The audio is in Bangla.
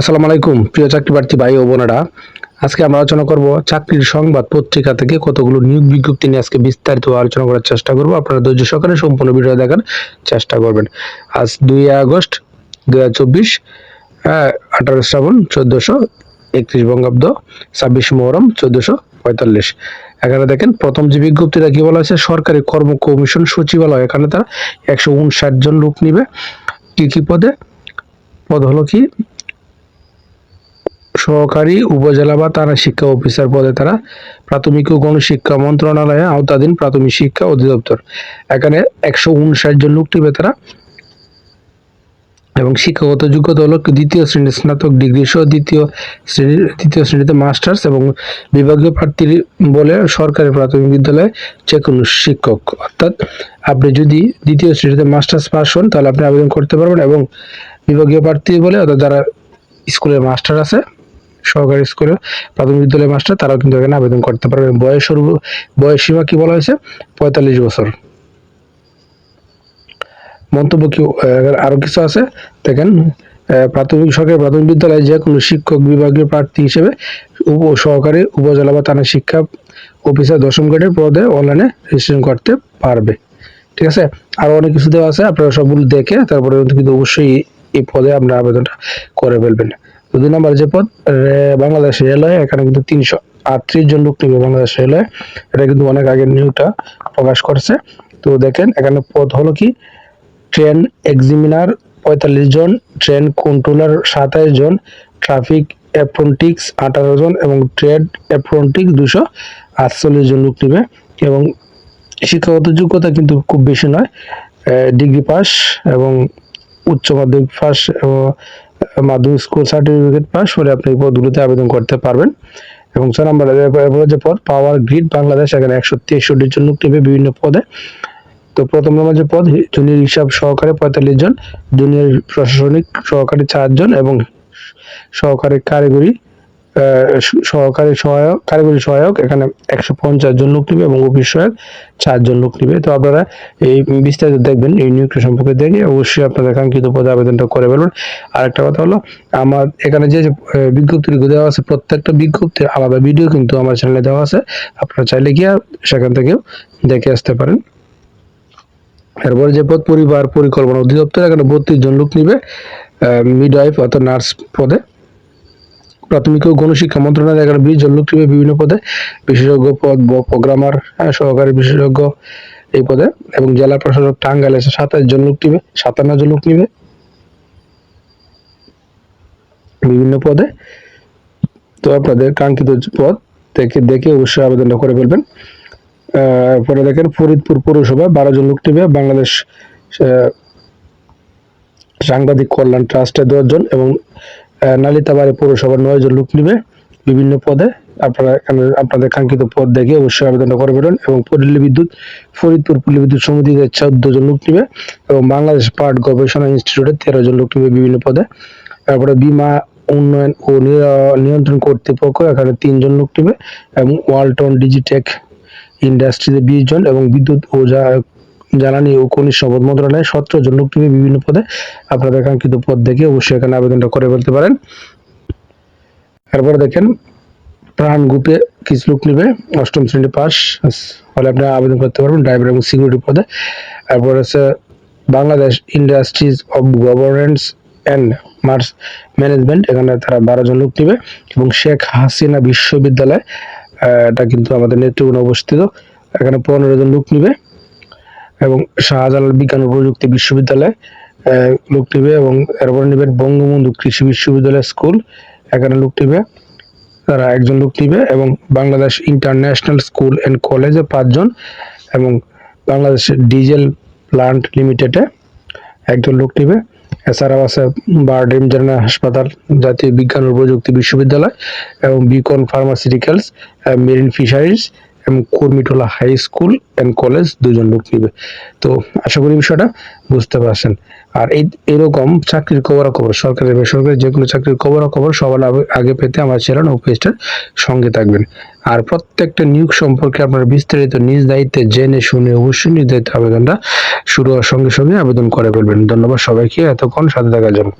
আসসালামু আলাইকুম, প্রিয় চাকরি প্রার্থী ভাই ও বোনেরা। আজকে আমরা আলোচনা করব চাকরির সংবাদ পত্রিকা থেকে কতগুলো নিয়োগ বিজ্ঞপ্তি নিয়ে আজকে বিস্তারিত আলোচনা করার চেষ্টা করব। আপনারা ধৈর্য সহকারে সম্পূর্ণ ভিডিও দেখার চেষ্টা করবেন। আজ দুই আগস্ট দুই হাজার চব্বিশ হ্যাঁ আঠারো শ্রাবণ চোদ্দোশো একত্রিশ বঙ্গাব্দ, ছাব্বিশ মহরম চোদ্দোশো পঁয়তাল্লিশ। এখানে দেখেন, প্রথম যে বিজ্ঞপ্তিটা কি বলা হয়েছে, সরকারি কর্ম কমিশন সচিবালয়। এখানে তারা একশো উনষাট জন লোক নিবে। কি কি পদে? পদ হলো কি? সহকারী উপজেলা বা তারা শিক্ষা অফিসার পদে তারা প্রাথমিক ও গণশিক্ষা মন্ত্রণালয়ে আওতাধীন প্রাথমিক শিক্ষা অধিদপ্তর। এখানে একশো উনষাট জন লোক নিবে তারা এবং শিক্ষাগত যোগ্যতা হলো দ্বিতীয় শ্রেণির স্নাতক ডিগ্রি সহ দ্বিতীয় শ্রেণির, দ্বিতীয় শ্রেণীতে মাস্টার্স এবং বিভাগীয় প্রার্থীর বলে সরকারি প্রাথমিক বিদ্যালয়ে যে কোনো শিক্ষক। অর্থাৎ আপনি যদি দ্বিতীয় শ্রেণীতে মাস্টার্স পাস হন, তাহলে আপনি আবেদন করতে পারবেন এবং বিভাগীয় প্রার্থী বলে অর্থাৎ যারা স্কুলের মাস্টার আছে সরকারি স্কুলে প্রাথমিক বিদ্যালয়ের মাস্টার তারাও কিন্তু এখানে আবেদন করতে পারবে বয়স বয়স সীমা কি বলা হয়েছে? পঁয়তাল্লিশ বছর। মন্তব্য কি আহ, আরও কিছু আছে? দেখেন প্রাথমিক সরকারি প্রাথমিক বিদ্যালয়ে যে কোনো শিক্ষক বিভাগীয় প্রার্থী হিসেবে উপ সহকারী উপজেলা বা থানা শিক্ষা অফিসার দশম গ্রেডের পদে অনলাইনে রেজিস্ট্রেশন করতে পারবে। ঠিক আছে? আরও অনেক কিছু দেওয়া আছে আপনারা সবগুলো দেখে তারপরে কিন্তু অবশ্যই এই পদে আপনারা আবেদনটা করে ফেলবেন। দুই নম্বর যে পদ বাংলাদেশ রেলওয়ে, এখানে কিন্তু তিনশো আটত্রিশ জন লোক নিবে বাংলাদেশ রেলওয়ে। এটা কিন্তু অনেক আগের নিউটা প্রকাশ করছে। তো দেখেন, এখানে পদ হলো কি? ট্রেন এক্সামিনার পঁয়তাল্লিশ জন, ট্রেন কন্ট্রোলার সাতাইশ জন, ট্রাফিক অ্যাপ্রন্টিক্স আঠারো জন এবং ট্রেড অ্যাপ্রন্টিক্স দুশো আটচল্লিশ জন লোক নিবে। এবং শিক্ষাগত যোগ্যতা কিন্তু খুব বেশি নয়। ডিগ্রি পাস এবং উচ্চ মাধ্যমিক পাস এবং মাধ্যমিক স্কুল সার্টিফিকেট পাস করে আপনি পদগুলোতে আবেদন করতে পারবেন। এবং ছয় নম্বর যে পদ পাওয়ার গ্রিড বাংলাদেশ এখানে একশো তেষট্টি জন লোক নেবে বিভিন্ন পদে। তো প্রথম নম্বর যে পদ, জুনিয়র হিসাব সহকারে পঁয়তাল্লিশ জন, জুনিয়র প্রশাসনিক সহকারী চারজন এবং সহকারী কারিগরি সহকারী সহায়ক কারিগরি সহায়ক এখানে একশো পঞ্চাশ জন লোক নিবে এবং অফিস সহায়ক চারজন লোক নিবে। তো আপনারা এই বিস্তারিত দেখবেন এই নিয়োগটা সম্পর্কে দেখে অবশ্যই আপনাদের কাঙ্ক্ষিত পদে আবেদনটা করে ফেলবেন। আরেকটা কথা হলো আমার এখানে যে, বিজ্ঞপ্তিগুলো দেওয়া আছে প্রত্যেকটা বিজ্ঞপ্তির আলাদা ভিডিও কিন্তু আমার চ্যানেলে দেওয়া আছে। আপনারা চাইলে গিয়ে সেখান থেকেও দেখে আসতে পারেন। এরপরে যে পদ পরিবার পরিকল্পনা অধিদপ্তর এখানে বত্রিশ জন লোক নিবে মিডওয়াইফ অর্থাৎ নার্স পদে। প্রাথমিক ও গণশিক্ষা মন্ত্রণালয় এখানে বিশ জন লোক বিভিন্ন পদে বিশেষজ্ঞ পদ প্রোগ্রামার সহকারী বিশেষজ্ঞ এই পদে এবং জেলা প্রশাসক টাঙ্গাইল এসে সাতাশ জন লোক নিবে সাতান্ন জন লোক নিবে বিভিন্ন পদে। তো আপনাদের কাঙ্ক্ষিত পদ দেখে দেখে অবশ্যই আবেদনটা করে ফেলবেন। পরে দেখেন ফরিদপুর পৌরসভা বারো জন লোক নিবে বাংলাদেশ সাংবাদিক কল্যাণ ট্রাস্টে দশজন এবং নালিতাবাড়ি পৌরসভার নয় জন লোক নিবে বিভিন্ন পদে। আপনারা আপনাদের কাঙ্ক্ষিত পদ দেখে অবশ্যই আবেদনটা করে ফেলুন এবং পল্লী বিদ্যুৎ, ফরিদপুর পল্লী বিদ্যুৎ সমিতিতে চোদ্দ জন লোক নিবে এবং বাংলাদেশ পাট গবেষণা ইনস্টিটিউটে তেরো জন লোক নিবে বিভিন্ন পদে। তারপরে বীমা, উন্নয়ন ও নিয়ন্ত্রণ কর্তৃপক্ষ এখানে তিনজন লোক নিবে এবং ওয়ালটন ডিজিটেক ইন্ডাস্ট্রিতে বিশ জন এবং বিদ্যুৎ ও জা- জ্বালানি ও খনিজ সম্পদ মন্ত্রণালয়ে সতেরো জন লোক নিবে বিভিন্ন পদে আপনাদের কাঙ্ক্ষিত পদ দেখে অবশ্যই এখানে আবেদনটা করে ফেলতে পারেন। তারপরে দেখেন, প্রাণ গ্রুপে কিছু লোক নিবে, অষ্টম শ্রেণি পাস হলে আপনি আবেদন করতে পারবেন ড্রাইভার এবং সিকিউরিটি পদে। তারপর হচ্ছে Bangladesh industries of governance and mars management, এখানে তারা বারো জন লোক নিবে এবং শেখ হাসিনা বিশ্ববিদ্যালয় এটা কিন্তু আমাদের নেত্রকোনা অবস্থিত, এখানে পনেরো জন লোক নিবে। এবং শাহজালাল বিজ্ঞান ও প্রযুক্তি বিশ্ববিদ্যালয় লোক নিবে এবং এরপরে নিবেন বঙ্গবন্ধু কৃষি বিশ্ববিদ্যালয় স্কুল, এখানে লোক নিবে তারা একজন লোক নিবে এবং বাংলাদেশ ইন্টারন্যাশনাল স্কুল অ্যান্ড কলেজে পাঁচজন এবং বাংলাদেশ ডিজেল প্লান্ট লিমিটেডে একজন লোক নিবে এছাড়াও আছে বারডেম জেনারেল হাসপাতাল জাতীয় বিজ্ঞান ও প্রযুক্তি বিশ্ববিদ্যালয় এবং বিকন ফার্মাসিউটিক্যালস মেরিন ফিশারিজ এবং Kurmitola high school and college দুজন লোক নিবে। তো আশা করি বিষয়টা বুঝতে পারছেন। আর এই, এরকম চাকরির খবরাখবর, সরকারি, বেসরকারি যে কোনো চাকরির খবরাখবর সবার আগে- পেতে আমার চ্যানেল ও পেজটার সঙ্গে থাকবেন। আর প্রত্যেকটা নিয়োগ সম্পর্কে আপনারা বিস্তারিত নিজ দায়িত্বে জেনে, শুনে, অবশ্যই দায়িত্বে আবেদনটা শুরু হওয়ার সঙ্গে সঙ্গে আবেদন করে ফেলবেন। ধন্যবাদ সবাইকে, এতক্ষণ সাথে থাকার জন্য।